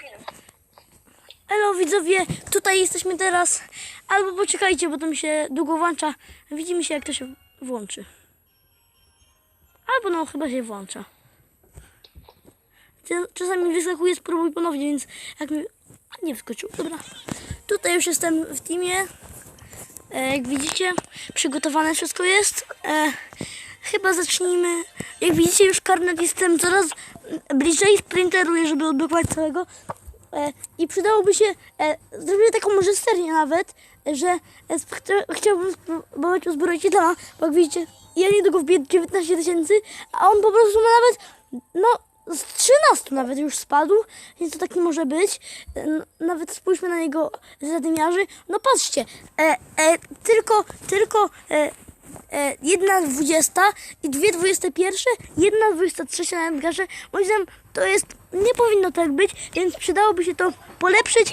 film. Widzowie, tutaj jesteśmy teraz. Albo poczekajcie, bo to mi się długo włącza. Widzimy się jak to się włączy. Albo no, chyba się włącza. Czas- Czasami wyskakuje, spróbuj ponownie, więc jak mi... A, nie wskoczył, dobra. Tutaj już jestem w teamie. E, jak widzicie, przygotowane wszystko jest. E, chyba zacznijmy. Jak widzicie, już karnet jestem coraz bliżej. Sprinteruję, żeby odblokować całego. E, I przydałoby się, e, zrobię taką może serię nawet, że e, chciałbym spróbować uzbroić Idana, bo jak widzicie, ja niedługo wbiję 19 tysięcy, a on po prostu ma nawet, no, z 13 nawet już spadł, więc to tak nie może być. E, Nawet spójrzmy na niego zadymiarzy. No patrzcie, e, e, tylko, tylko e, jedna dwudziesta i dwie dwudzieste pierwsze, jedna dwudziesta trzecia na Edgarze. Moim zdaniem to jest, nie powinno tak być, więc przydałoby się to polepszyć.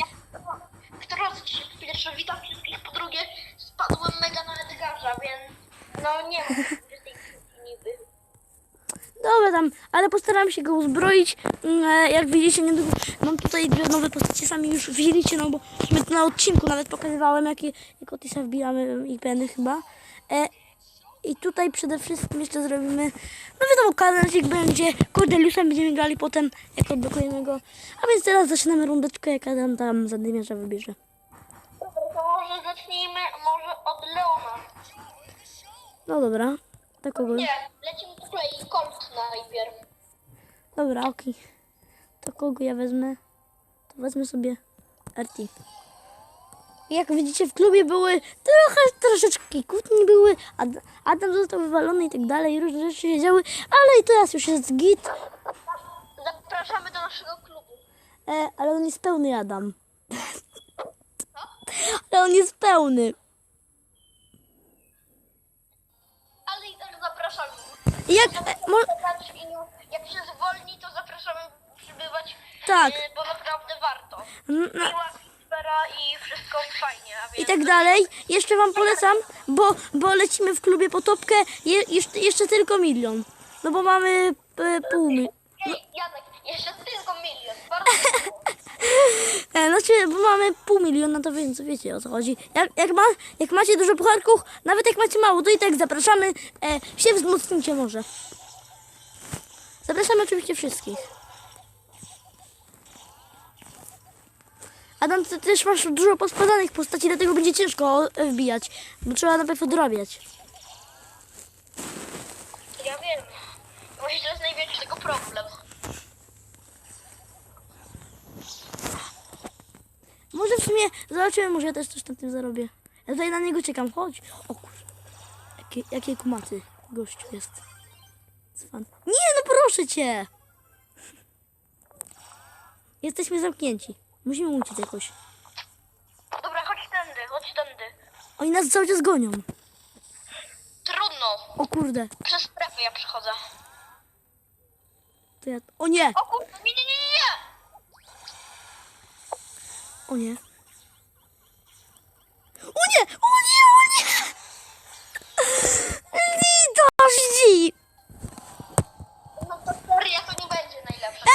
Kto raz po pierwsze witam wszystkich, po drugie spadłem mega na Edgarza, więc no nie 20 niby. Dobra tam, ale postaram się go uzbroić. Mm, e, Jak widzicie, niedługo mam tutaj dwie nowe postacie, sami już widzieliście, no bo na odcinku nawet pokazywałem, jakie jak Otisa wbijamy i peny chyba. E, I tutaj przede wszystkim jeszcze zrobimy, no wiadomo, karnecik będzie, Cordeliusem będziemy grali potem, jak odblokujemy go. A więc teraz zaczynamy rundeczkę, jak Adam tam zadymiarza wybierze. Dobra, to może zacznijmy może od Leona. No dobra, do kogo? Nie, lecimy kolei. Colt najpierw. Dobra, okej. To kogo ja wezmę? To wezmę sobie RT. Jak widzicie w klubie były trochę, troszeczkę kłótni były, Ad- Adam został wywalony i tak dalej, różne rzeczy się działy, ale i teraz już jest git, Zapraszamy do naszego klubu. e, ale on jest pełny Adam. Ale on jest pełny. Ale i tak zapraszamy. Jak, e, mo, jak się zwolni, to zapraszamy przybywać, Tak. e, bo naprawdę warto. n- na, Miła fajnie. A więc i tak dalej, jeszcze wam polecam, bo, bo lecimy w klubie po topkę, je, jeszcze, jeszcze tylko milion. No bo mamy e, pół mi- Ej, Janek, jeszcze tylko milion. Bardzo miło. E, znaczy, bo mamy pół miliona, to więc wiecie o co chodzi. Jak, jak, ma, jak macie dużo pucharków, nawet jak macie mało, to i tak zapraszamy. E, się wzmocnijcie może. Zapraszamy oczywiście wszystkich. Adam, ty też masz dużo pospadanych postaci, dlatego będzie ciężko wbijać, bo trzeba najpierw odrabiać. Ja wiem. Właśnie to jest największy tego problem. Może w sumie zobaczymy, może ja też coś na tym zarobię. Ja tutaj na niego czekam, chodź. O kur... Jakie, jakie kumaty gościu jest. Cwan. Nie, no proszę cię! Jesteśmy zamknięci. Musimy uciec jakoś. Dobra, chodź tędy, chodź tędy. Oni nas cały czas gonią. Trudno. O kurde. Przez strefę ja przechodzę. To ja... O nie! O kurde, nie, nie, nie, nie, nie. O nie. O nie! O nie! O nie! Litości! No to seria to nie będzie najlepsza.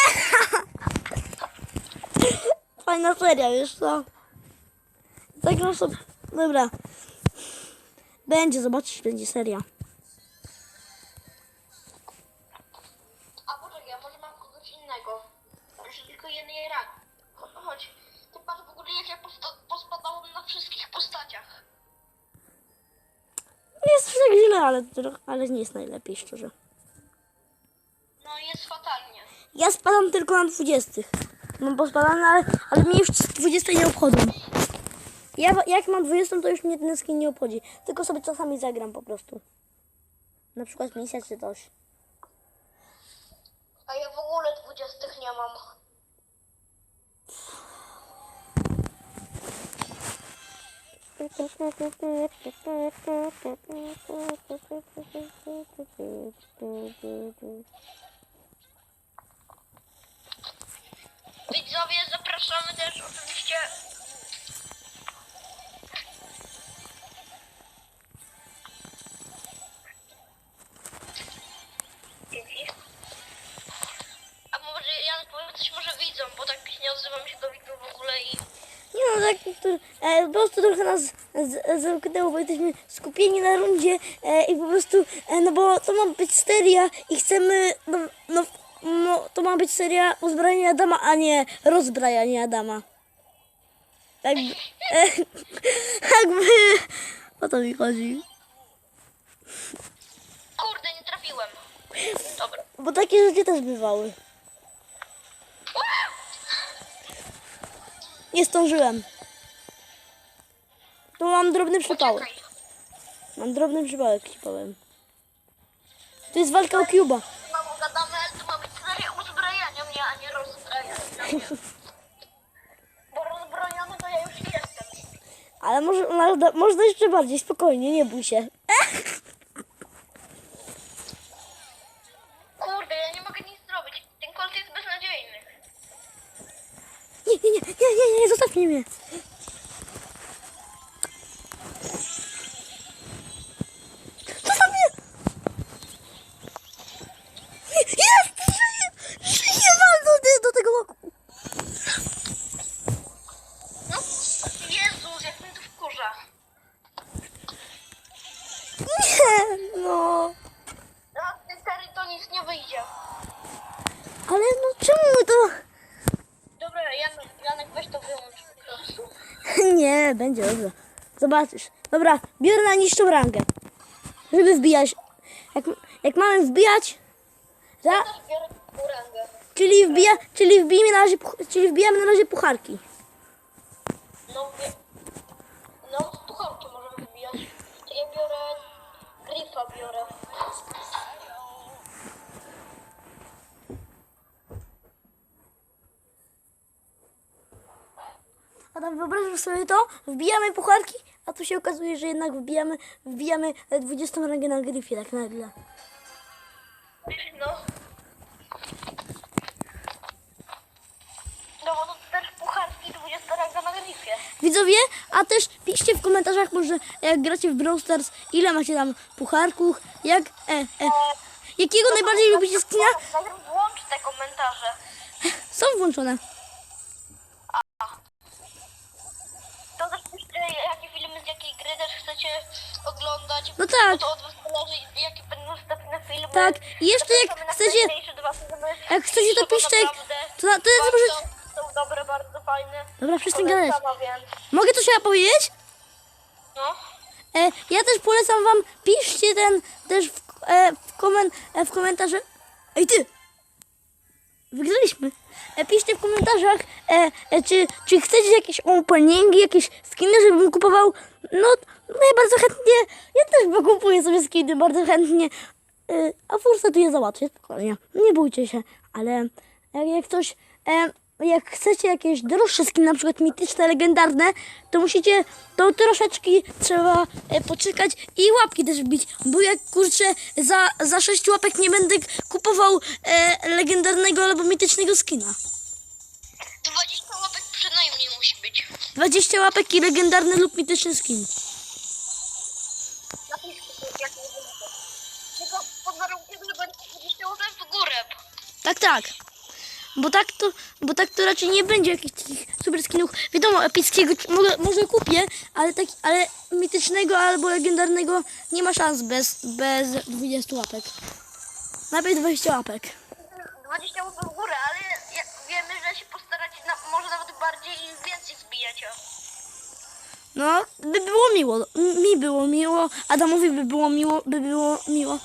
Fajna seria, wiesz co? Zagram sobie... Dobra. Będzie, zobaczysz, będzie seria. A poczekaj, a może mam kogoś innego. Jeszcze tylko jednej Chodź. Ty patrz w ogóle jak ja na wszystkich postaciach. Nie jest tak źle, ale, ale nie jest najlepiej, szczerze. No jest fatalnie. Ja spadam tylko na 20. Mam pospadane, ale, ale mnie już 20 nie obchodzą. Ja, jak mam 20, to już mnie ten skin nie obchodzi. Tylko sobie czasami zagram po prostu. Na przykład misja czy coś. A ja w ogóle dwudziestych nie mam. Zapraszamy też oczywiście. A może Jan powie coś może widzą, bo tak nie odzywa. odzywam się do widzów w ogóle i... Nie no, tak, to, e, po prostu trochę nas z- zamknęło, bo jesteśmy skupieni na rundzie e, i po prostu, e, no bo to ma być seria i chcemy, no, no, no to ma być seria uzbrajania Adama, a nie rozbrajania Adama. Jakby, e, jakby, o to mi chodzi. Kurde, nie trafiłem. Dobra. Bo takie rzeczy też bywały. Nie zdążyłem. Tu mam drobny przypałek. Mam drobny przypałek, ci powiem. To jest walka o Cuba. Mnie, a nie mnie. Bo rozbrojony to ja już jestem. Ale może, można, można jeszcze bardziej, spokojnie, nie bój się. Kurde, ja nie mogę nic zrobić. Ten kolt jest beznadziejny. Nie, nie, nie, nie, nie, nie, zostawcie mnie. Będzie dobrze. Zobaczysz. Dobra, biorę na niższą rangę. Żeby wbijać. Jak, jak mamy wbijać... Za, urangę. czyli, wbija, czyli, wbijemy na razie, czyli wbijamy na razie pucharki. No, no, pucharki możemy wybijać. To ja biorę... Grifa biorę. A tam wyobrażasz sobie to? Wbijamy pucharki, a tu się okazuje, że jednak wbijamy, wbijamy 20 rangę na gryfie tak nagle. No. No, bo to też pucharki 20 ranga na grifie. Widzowie, a też piszcie w komentarzach może jak gracie w Brawl Stars, ile macie tam pucharków, jak, e, e, jakiego najbardziej lubicie skina? Włącz te komentarze. Są włączone. To też piszcie, jakie filmy z jakiej oglądać. No tak. Bo to od was zależy, jakie będą następne filmy. Tak, i jeszcze jak Zapraszamy na chcecie- wcześniejsze dwa filmy, jak chcecie, to piszcie, jak- naprawdę to to jest bardzo może- Są dobre, bardzo fajne. Dobra, przestań gadać. Polecam, więc Mogę coś ja powiedzieć? no. E, ja też polecam wam, piszcie ten też w, e, w, komen, e, w komentarzach. Ej ty! Wygraliśmy. E, piszcie w komentarzach, e, e, czy, czy chcecie jakieś openingi, jakieś skiny, żebym kupował. No, no ja bardzo chętnie, ja też pokupuję sobie skiny bardzo chętnie. E, a Fursa tu je załatwię, spokojnie. Nie bójcie się, ale jak, coś... E, jak chcecie jakieś droższe skiny, na przykład mityczne, legendarne, to musicie, to troszeczkę trzeba e, poczekać i łapki też wbić, bo jak kurczę za, za 6 łapek nie będę kupował e, legendarnego albo mitycznego skina. 20 łapek przynajmniej musi być. 20 łapek i legendarny lub mityczny skin. Napiszcie, jak nie będzie. Tylko pod warunkiem, że będzie 20 łapek w górę. Tak, tak. Bo tak to, bo tak to raczej nie będzie jakichś takich super skinów. Wiadomo, epickiego może, może kupię, ale, tak, ale mitycznego albo legendarnego nie ma szans bez, bez 20 łapek. Najpierw 20 łapek. 20 łapek w górę, ale wiemy, że się postaracie na, może nawet bardziej i więcej zbijać. No, by było miło. Mi było miło. Adamowi by było miło, by było miło.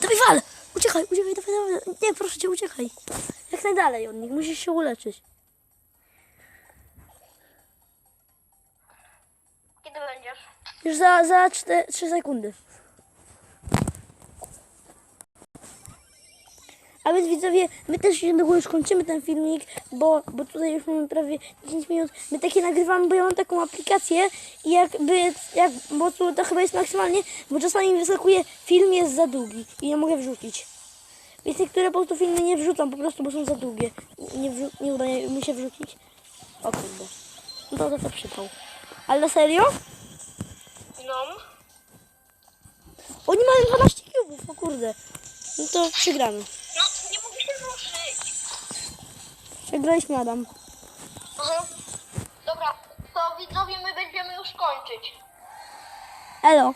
Dawaj wal! Uciekaj, uciekaj, dawaj, dawaj. Nie, proszę cię, uciekaj. Jak najdalej od nich, musisz się uleczyć. Kiedy będziesz? Już za, za 3 sekundy. A więc widzowie, my też niedługo już kończymy ten filmik, bo, bo tutaj już mamy prawie 10 minut. My takie nagrywamy, bo ja mam taką aplikację i jakby, jak, bo tu to chyba jest maksymalnie, bo czasami mi wyskakuje, film jest za długi i nie mogę wrzucić. Więc niektóre po prostu filmy nie wrzucam po prostu, bo są za długie. Nie, nie udaje mi się wrzucić. O kurde. No to to, to przypał. Ale na serio? No. Oni mają 12 kubów, o kurde. No to przegramy. graliśmy Adam. Mhm. Dobra, to widzowie my będziemy już kończyć. Elo.